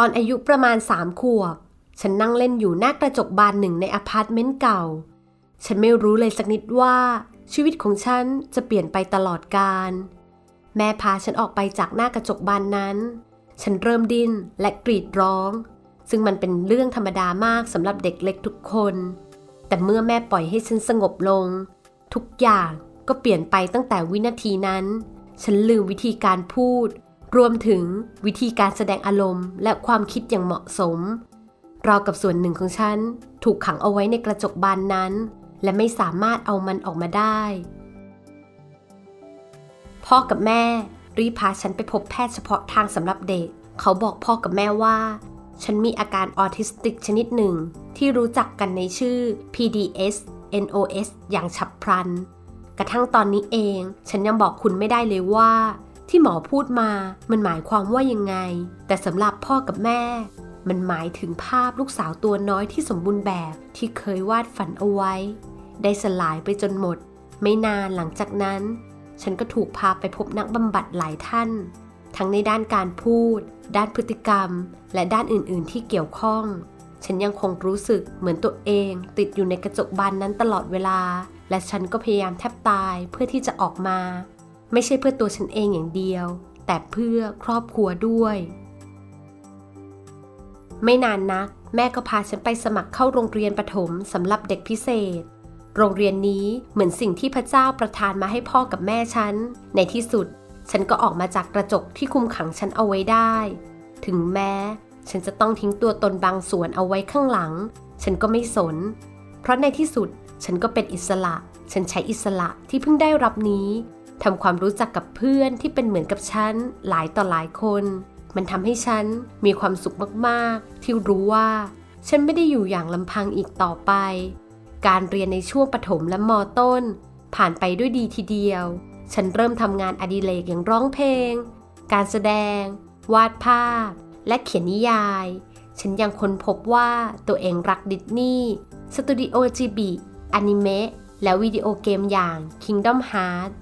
ตอนอายุประมาณสามขวบ ฉันนั่งเล่นอยู่หน้ากระจกบานหนึ่งในอพาร์ตเมนต์เก่า ฉันไม่รู้เลยสักนิดว่า ชีวิตของฉันจะเปลี่ยนไปตลอดกาลแม่พาฉันออกไปจากหน้ากระจกบานนั้น ฉันเริ่มดิ้นและกรีดร้อง ซึ่งมันเป็นเรื่องธรรมดามากสำหรับเด็กเล็กทุกคน แต่เมื่อแม่ปล่อยให้ฉันสงบลง ทุกอย่างก็เปลี่ยนไปตั้งแต่วินาทีนั้น ฉันลืมวิธีการพูด รวมถึงวิธีการแสดงอารมณ์ และความคิดอย่างเหมาะสมราวกับส่วนหนึ่งของฉัน ถูกขังเอาไว้ในกระจกบานนั้น และไม่สามารถเอามันออกมาได้ พ่อกับแม่รีบพาฉันไปพบแพทย์เฉพาะทางสำหรับเด็ก เขาบอกพ่อกับแม่ว่า ฉันมีอาการออทิสติกชนิดหนึ่ง ที่รู้จักกันในชื่อ PDS NOS อย่างฉับพลัน กระทั่งตอนนี้เอง ฉันยังบอกคุณไม่ได้เลยว่า ที่หมอพูดมามันหมายความว่ายังไง แต่สำหรับพ่อกับแม่ มันหมายถึงภาพลูกสาวตัวน้อยที่สมบูรณ์แบบที่เคยวาดฝันเอาไว้ ได้สลายไปจนหมด ไม่นานหลังจากนั้น ฉันก็ถูกพาไปพบนักบำบัดหลายท่าน ทั้งในด้านการพูด ด้านพฤติกรรม และด้านอื่น ๆ ที่เกี่ยวข้อง ฉันยังคงรู้สึกเหมือนตัวเอง ติดอยู่ในกระจกบานนั้นตลอดเวลา และฉันก็พยายามแทบตายเพื่อที่จะออกมา ไม่ใช่เพื่อตัวฉันเองอย่างเดียว แต่เพื่อครอบครัวด้วย ไม่นานนัก แม่ก็พาฉันไปสมัครเข้าโรงเรียนประถมสำหรับเด็กพิเศษ โรงเรียนนี้เหมือนสิ่งที่พระเจ้าประทานมาให้พ่อกับแม่ฉัน ในที่สุด ฉันก็ออกมาจากกระจกที่คุมขังฉันเอาไว้ได้ ถึงแม้ ฉันจะต้องทิ้งตัวตนบางส่วนเอาไว้ข้างหลัง ฉันก็ไม่สน เพราะในที่สุดฉันก็เป็นอิสระ ฉันใช้อิสระที่เพิ่งได้รับนี้ ทำความรู้จักกับเพื่อนที่เป็นเหมือนกับฉันหลายต่อหลายคน มันทำให้ฉันมีความสุขมากๆ ที่รู้ว่า ฉันไม่ได้อยู่อย่างลำพังอีกต่อไป การเรียนในช่วงประถมและมต้น ผ่านไปด้วยดีทีเดียว ฉันเริ่มทำงานอดิเรกอย่างร้องเพลง การแสดง วาดภาพ และเขียนนิยาย ฉันยังค้นพบว่าตัวเองรักดิสนีย์สตูดิโอจิบิอนิเมะและวิดีโอเกมอย่าง Kingdom Hearts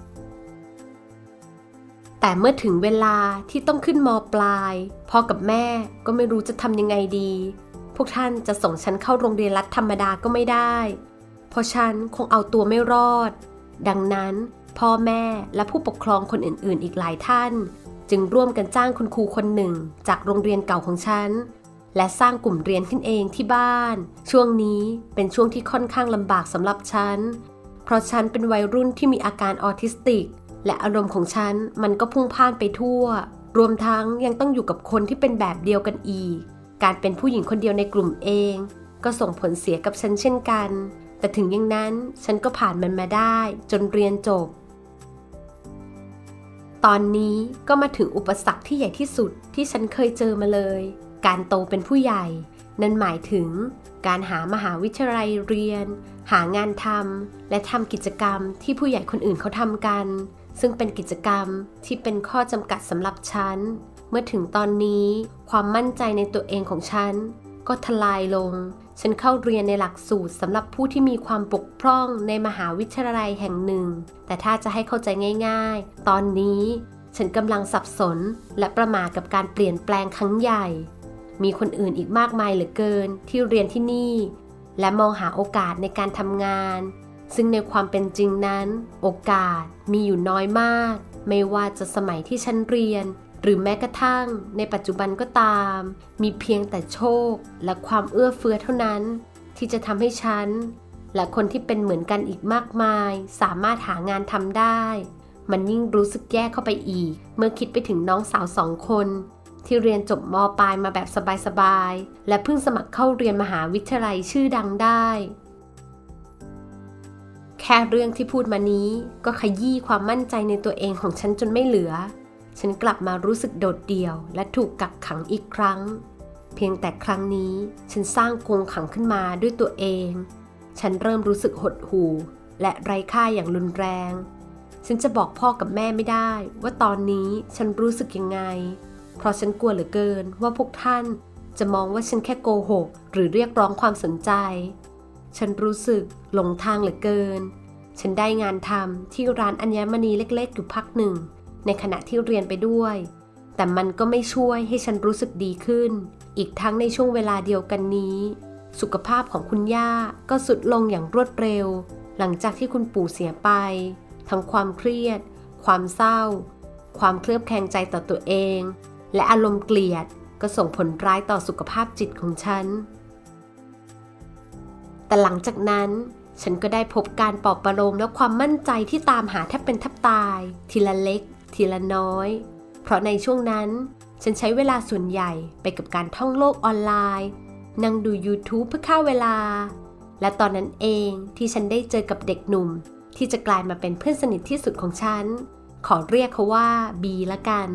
แต่เมื่อถึงเวลาที่ต้องขึ้นมปลายพ่อกับแม่ก็ไม่รู้จะทำยังไงดี พวกท่านจะส่งฉันเข้าโรงเรียนรัฐธรรมดาก็ไม่ได้ เพราะฉันคงเอาตัวไม่รอด ดังนั้นพ่อแม่และผู้ปกครองคนอื่นๆ อีกหลายท่าน จึงร่วมกันจ้างคุณครูคนหนึ่งจากโรงเรียนเก่าของฉัน และสร้างกลุ่มเรียนขึ้นเองที่บ้าน ช่วงนี้เป็นช่วงที่ค่อนข้างลำบากสำหรับฉัน เพราะฉันเป็นวัยรุ่นที่มีอาการออทิสติก และอารมณ์ของฉันมันก็พุ่งพ่านไปทั่ว รวมทั้งยังต้องอยู่กับคนที่เป็นแบบเดียวกันอีก การเป็นผู้หญิงคนเดียวในกลุ่มเอง ก็ส่งผลเสียกับฉันเช่นกัน แต่ถึงอย่างนั้นฉันก็ผ่านมันมาได้ จนเรียนจบ ตอนนี้ก็มาถึงอุปสรรคที่ใหญ่ที่สุดที่ฉันเคยเจอมาเลย การโตเป็นผู้ใหญ่ นั่นหมายถึงการหามหาวิทยาลัยเรียน หางานทำและทำกิจกรรมที่ผู้ใหญ่คนอื่นเขาทำกัน ซึ่งเป็นกิจกรรมที่เป็นข้อจำกัดสำหรับฉัน เมื่อถึงตอนนี้ความมั่นใจในตัวเองของฉัน ก็ทลายลง ฉันเข้าเรียนในหลักสูตรสำหรับผู้ที่มีความปกพร่องในมหาวิทยาลัยแห่งหนึ่ง แต่ถ้าจะให้เข้าใจง่าย ๆ ตอนนี้ฉันกำลังสับสนและประมาทกับการเปลี่ยนแปลงครั้งใหญ่ มีคนอื่นอีกมากมายเหลือเกินที่เรียนที่นี่ และมองหาโอกาสในการทำงาน ซึ่งในความเป็นจริงนั้น โอกาสมีอยู่น้อยมาก ไม่ว่าจะสมัยที่ฉันเรียน หรือแม้กระทั่งในปัจจุบันก็ตาม มีเพียงแต่โชค และความเอื้อเฟื้อเท่านั้น ที่จะทำให้ฉัน และคนที่เป็นเหมือนกันอีกมากมาย สามารถหางานทำได้ มันยิ่งรู้สึกแย่เข้าไปอีก เมื่อคิดไปถึงน้องสาวสองคนที่เรียนจบมปลายมาแบบสบายๆ และเพิ่งสมัครเข้าเรียนมหาวิทยาลัยชื่อดังได้ ค่เรื่องที่พูดมานี้ก็ขยี้ความมั่นใจในตัวเองของฉันจนไม่เหลือ ฉันกลับมารู้สึกโดดเดี่ยว และถูกกักขังอีกครั้ง เพียงแต่ครั้งนี้ฉันสร้างกรงขังขึ้นมาด้วยตัวเอง ฉันเริ่มรู้สึกหดหู่ และไร้ค่าอย่างรุนแรง ฉันจะบอกพ่อกับแม่ไม่ได้ ว่าตอนนี้ฉันรู้สึกยังไง เพราะฉันกลัวเหลือเกินว่าพวกท่านจะมองว่าฉันแค่โกหก หรือเรียกร้องความสนใจ ฉันรู้สึกหลงทางเหลือเกิน ฉันได้งานทำที่ร้านอัญมณีเล็กๆ อยู่พักหนึ่ง ในขณะที่เรียนไปด้วย แต่มันก็ไม่ช่วยให้ฉันรู้สึกดีขึ้น อีกทั้งในช่วงเวลาเดียวกันนี้ สุขภาพของคุณย่าก็สุดลงอย่างรวดเร็ว หลังจากที่คุณปู่เสียไป ทั้งความเครียด ความเศร้า ความเคลือบแคลงใจต่อตัวเอง และอารมณ์เกลียดก็ส่งผลร้ายต่อสุขภาพจิตของฉัน แต่หลังจากนั้นฉันก็ได้พบการปลอบประโลมและความมั่นใจที่ตามหาแทบเป็นแทบตาย ทีละเล็ก ทีละน้อย เพราะในช่วงนั้น ฉันใช้เวลาส่วนใหญ่ไปกับการท่องโลกออนไลน์ นั่งดู YouTube เพื่อฆ่าเวลา และตอนนั้นเองที่ฉันได้เจอกับเด็กหนุ่ม ที่จะกลายมาเป็นเพื่อนสนิทที่สุดของฉัน ขอเรียกเขาว่าบีละกัน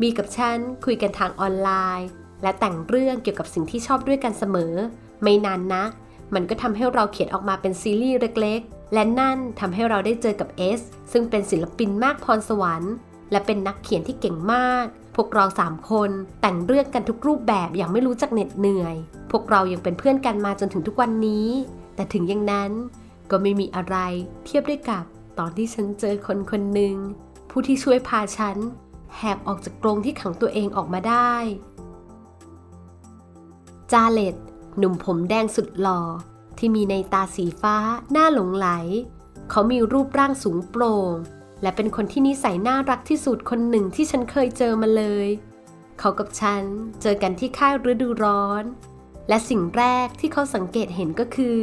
บีกับฉันคุยกันทางออนไลน์ และแต่งเรื่องเกี่ยวกับสิ่งที่ชอบด้วยกันเสมอ ไม่นานนัก มันก็ทำให้เราเขียนออกมาเป็นซีรีส์เล็กๆ และนั่นทำให้เราได้เจอกับเอสซึ่งเป็นศิลปินมากพรสวรรค์ และเป็นนักเขียนที่เก่งมาก พวกเราสามคนแต่งเรื่องกันทุกรูปแบบอย่างไม่รู้จักเหน็ดเหนื่อย พวกเรายังเป็นเพื่อนกันมาจนถึงทุกวันนี้ แต่ถึงอย่างนั้นก็ไม่มีอะไรเทียบได้กับตอนที่ฉันเจอคนคนหนึ่งผู้ที่ช่วยพาฉันแหกออกจากกรงที่ขังตัวเองออกมาได้ จาเลต หนุ่มผมแดงสุดหล่อที่มีในตาสีฟ้าหน้าหลงไหล เขามีรูปร่างสูงโปร่ง และเป็นคนที่นิสัยน่ารักที่สุดคนหนึ่งที่ฉันเคยเจอมาเลย เขากับฉันเจอกันที่ค่ายฤดูร้อน และสิ่งแรกที่เขาสังเกตเห็นก็คือ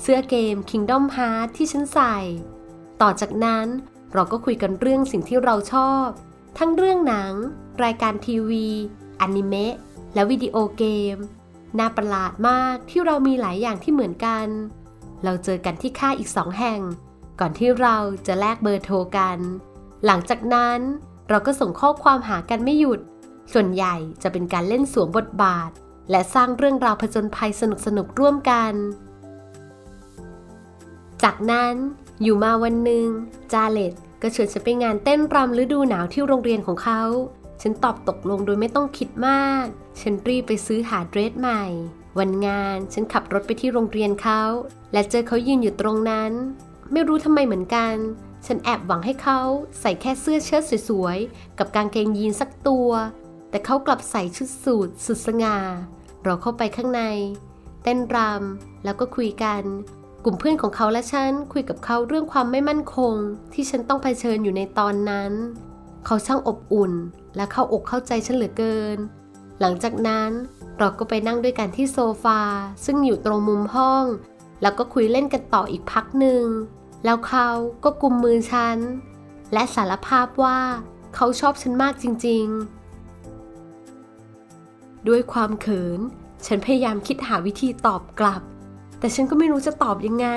เสื้อเกม Kingdom Hearts ที่ฉันใส่ ต่อจากนั้นเราก็คุยกันเรื่องสิ่งที่เราชอบ ทั้งเรื่องหนัง รายการทีวีอนิเมะและวิดีโอเกม น่าประหลาดมากที่เรามีหลายอย่างที่เหมือนกัน เราเจอกันที่ค่ายอีกสองแห่ง ก่อนที่เราจะแลกเบอร์โทรกัน หลังจากนั้นเราก็ส่งข้อความหากันไม่หยุด ส่วนใหญ่จะเป็นการเล่นสวมบทบาท และสร้างเรื่องราวผจญภัยสนุกๆร่วมกัน จากนั้นอยู่มาวันหนึ่งจาเลตก็ชวนฉันไปงานเต้นรำฤดูหนาวที่โรงเรียนของเขา ฉันตอบตกลงโดยไม่ต้องคิดมาก ฉันรีบไปซื้อหาเดรสใหม่ วันงานฉันขับรถไปที่โรงเรียนเขา และเจอเขายืนอยู่ตรงนั้น ไม่รู้ทำไมเหมือนกัน ฉันแอบหวังให้เขาใส่แค่เสื้อเชิ้ตสวยๆ กับกางเกงยีนสักตัว แต่เขากลับใส่ชุดสูทสุดสง่า เราเข้าไปข้างใน เต้นรำแล้วก็คุยกัน กลุ่มเพื่อนของเขาและฉันคุยกับเขาเรื่องความไม่มั่นคง ที่ฉันต้องเผชิญอยู่ในตอนนั้น เขาช่างอบอุ่นและเข้าอกเข้าใจฉันเหลือเกิน หลังจากนั้นเราก็ไปนั่งด้วยกันที่โซฟา ซึ่งอยู่ตรงมุมห้อง แล้วก็คุยเล่นกันต่ออีกพักหนึ่ง แล้วเขาก็กุมมือฉัน และสารภาพว่าเขาชอบฉันมากจริง ๆ ด้วยความเขิน ฉันพยายามคิดหาวิธีตอบกลับ แต่ฉันก็ไม่รู้จะตอบยังไง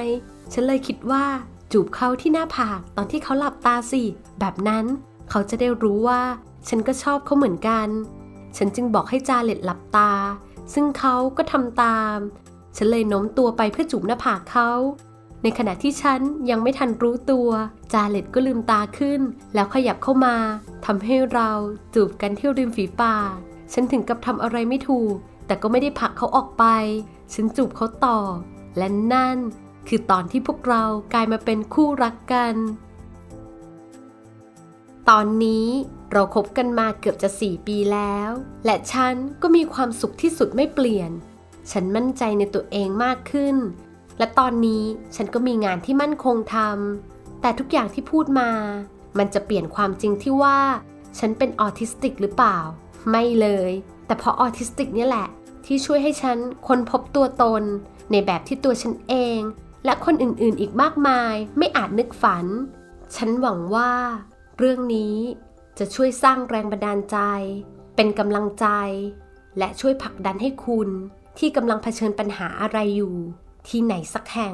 ฉันเลยคิดว่าจูบเขาที่หน้าผากตอนที่เขาหลับตาสิ แบบนั้น เขาจะได้รู้ว่า ฉันก็ชอบเขาเหมือนกัน ฉันจึงบอกให้จาเล็ตหลับตา ซึ่งเขาก็ทำตาม ฉันเลยโน้มตัวไปเพื่อจูบหน้าผากเขา ในขณะที่ฉันยังไม่ทันรู้ตัว จาเล็ตก็ลืมตาขึ้น แล้วขยับเข้ามาทำให้เราจูบกันที่ริมฝีปากฉันถึงกับทำอะไรไม่ถูก แต่ก็ไม่ได้ผลักเขาออกไป ฉันจูบเขาต่อ และนั่นคือตอนที่พวกเรากลายมาเป็นคู่รักกัน ตอนนี้เราคบกันมาเกือบจะ 4 ปีแล้ว และฉันก็มีความสุขที่สุดไม่เปลี่ยน ฉันมั่นใจในตัวเองมากขึ้น และตอนนี้ฉันก็มีงานที่มั่นคงทำแต่ทุกอย่างที่พูดมา มันจะเปลี่ยนความจริงที่ว่า ฉันเป็นออทิสติกหรือเปล่า ไม่เลย แต่เพราะออทิสติกนี่แหละ ที่ช่วยให้ฉันค้นพบตัวตน ในแบบที่ตัวฉันเอง และคนอื่นๆ อีกมากมาย ไม่อาจนึกฝัน ฉันหวังว่า เรื่องนี้จะช่วยสร้างแรงบันดาลใจ เป็นกำลังใจ และช่วยผลักดันให้คุณที่กำลังเผชิญปัญหาอะไรอยู่ ที่ไหนสักแห่ง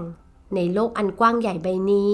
ในโลกอันกว้างใหญ่ใบนี้